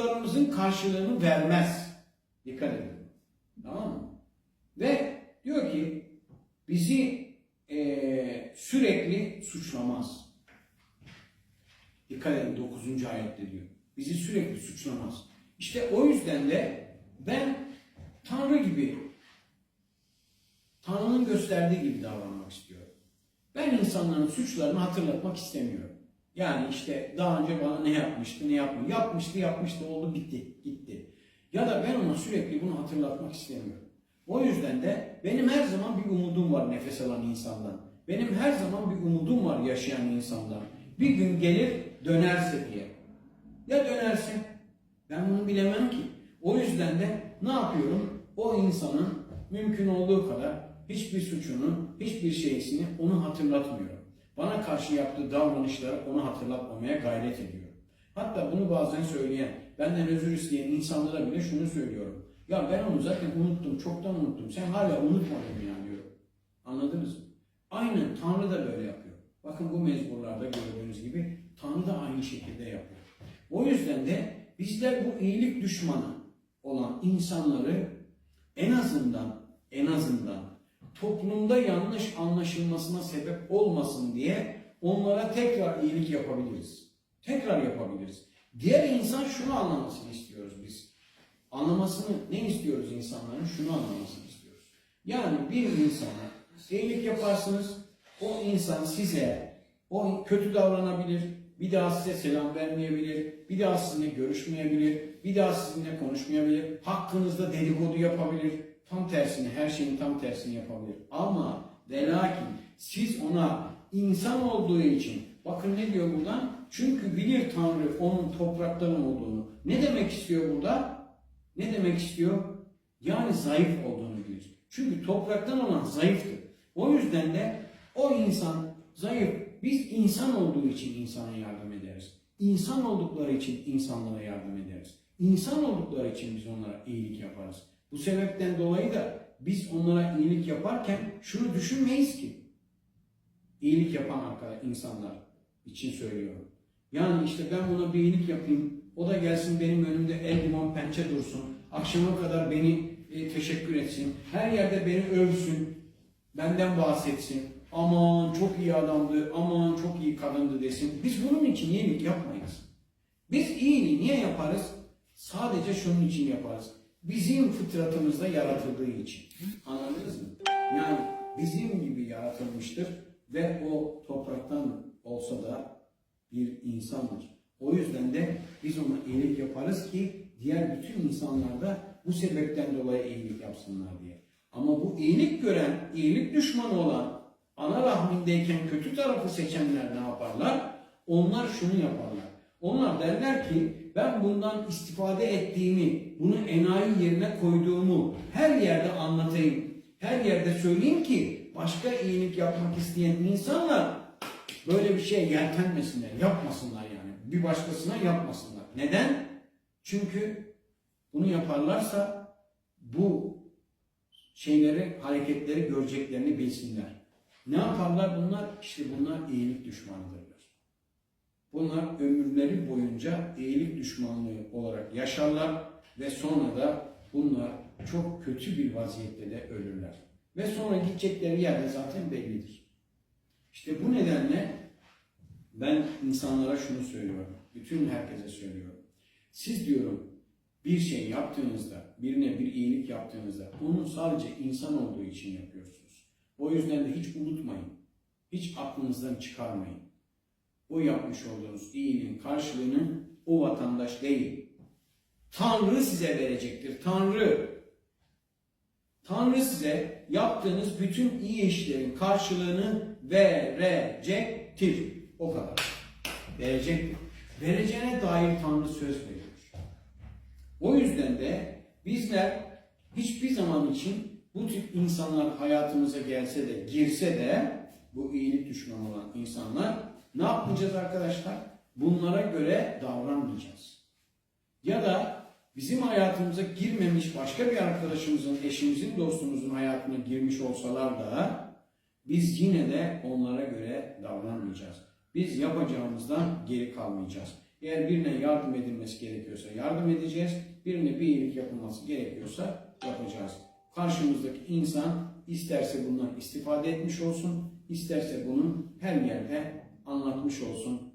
suçlarımızın karşılığını vermez. Dikkat edin. Tamam mı? Ve diyor ki bizi eee, sürekli suçlamaz. Dikkat edin 9. ayette diyor. Bizi sürekli suçlamaz. İşte o yüzden de ben Tanrı gibi Tanrı'nın gösterdiği gibi davranmak istiyorum. Ben insanların suçlarını hatırlatmak istemiyorum. Yani işte daha önce bana ne yapmıştı, ne yapmış, yapmıştı, yapmıştı, oldu, bitti, gitti. Ya da ben ona sürekli bunu hatırlatmak istemiyorum. O yüzden de benim her zaman bir umudum var nefes alan insandan. Benim her zaman bir umudum var yaşayan insandan. Bir gün gelir dönerse diye. Ya dönerse? Ben bunu bilemem ki. O yüzden de ne yapıyorum? O insanın mümkün olduğu kadar hiçbir suçunu, hiçbir şeysini onu hatırlatmıyorum. Bana karşı yaptığı davranışları onu hatırlatmamaya gayret ediyorum. Hatta bunu bazen söyleyen, benden özür isteyen insanlara bile şunu söylüyorum. Ya ben onu zaten unuttum, çoktan unuttum. Sen hala unutmadın ya diyorum. Anladınız mı? Aynen Tanrı da böyle yapıyor. Bakın bu mezmurlarda gördüğünüz gibi Tanrı da aynı şekilde yapıyor. O yüzden de bizler bu iyilik düşmanı olan insanları en azından en azından toplumda yanlış anlaşılmasına sebep olmasın diye onlara tekrar iyilik yapabiliriz. Tekrar yapabiliriz. Diğer insan şunu anlamasını istiyoruz biz. Anlamasını ne istiyoruz insanların? Şunu anlamasını istiyoruz. Yani bir insana iyilik yaparsınız, o insan size o kötü davranabilir, bir daha size selam vermeyebilir, bir daha sizinle görüşmeyebilir, bir daha sizinle konuşmayabilir, hakkınızda dedikodu yapabilir, tam tersini, her şeyin tam tersini yapabilir. Ama ve lakin siz ona insan olduğu için, bakın ne diyor burada? Çünkü bilir Tanrı onun topraktan olduğunu. Ne demek istiyor burada? Ne demek istiyor? Yani zayıf olduğunu bilir. Çünkü topraktan olan zayıftır. O yüzden de o insan zayıf. Biz insan olduğu için insana yardım ederiz. İnsan oldukları için insanlara yardım ederiz. İnsan oldukları için biz onlara iyilik yaparız. Bu sebepten dolayı da biz onlara iyilik yaparken şunu düşünmeyiz ki. İyilik yapan insanlar için söylüyorum. Yani işte ben buna bir iyilik yapayım. O da gelsin benim önümde el limon pençe dursun. Akşama kadar beni e, teşekkür etsin. Her yerde beni övsün. Benden bahsetsin. Aman çok iyi adamdı, aman çok iyi kadındı desin. Biz bunun için iyilik yapmayız. Biz iyiliği niye yaparız? Sadece şunun için yaparız. Bizim fıtratımızda yaratıldığı için. Anladınız mı? Yani bizim gibi yaratılmıştır ve o topraktan olsa da bir insandır. O yüzden de biz ona iyilik yaparız ki diğer bütün insanlar da bu sebepten dolayı iyilik yapsınlar diye. Ama bu iyilik gören, iyilik düşmanı olan, ana rahmindeyken kötü tarafı seçenler ne yaparlar? Onlar şunu yaparlar. Onlar derler ki ben bundan istifade ettiğimi, bunu enayi yerine koyduğumu her yerde anlatayım. Her yerde söyleyeyim ki başka iyilik yapmak isteyen insanlar böyle bir şey yeltenmesinler, yapmasınlar yani. Bir başkasına yapmasınlar. Neden? Çünkü bunu yaparlarsa bu şeyleri, hareketleri göreceklerini bilsinler. Ne yaparlar bunlar? İşte bunlar iyilik düşmanıdırlar. Bunlar ömürleri boyunca iyilik düşmanlığı olarak yaşarlar ve sonra da bunlar çok kötü bir vaziyette de ölürler. Ve sonra gidecekleri yerde zaten bellidir. İşte bu nedenle ben insanlara şunu söylüyorum. Bütün herkese söylüyorum. Siz diyorum bir şey yaptığınızda, birine bir iyilik yaptığınızda onun sadece insan olduğu için yapıyorsunuz. O yüzden de hiç unutmayın. Hiç aklınızdan çıkarmayın. O yapmış olduğunuz iyiliğin karşılığını o vatandaş değil. Tanrı size verecektir. Tanrı. Tanrı size yaptığınız bütün iyi işlerin karşılığını verecektir. O kadar. Verecektir. Vereceğine dair Tanrı söz veriyor. O yüzden de bizler hiçbir zaman için bu tip insanlar hayatımıza gelse de, girse de bu iyilik düşmanı olan insanlar ne yapmayacağız arkadaşlar? Bunlara göre davranmayacağız. Ya da bizim hayatımıza girmemiş başka bir arkadaşımızın, eşimizin, dostumuzun hayatına girmiş olsalar da biz yine de onlara göre davranmayacağız. Biz yapacağımızdan geri kalmayacağız. Eğer birine yardım edilmesi gerekiyorsa yardım edeceğiz. Birine bir iyilik yapılması gerekiyorsa yapacağız. Karşımızdaki insan isterse bundan istifade etmiş olsun, isterse bunu her yerde anlatmış olsun.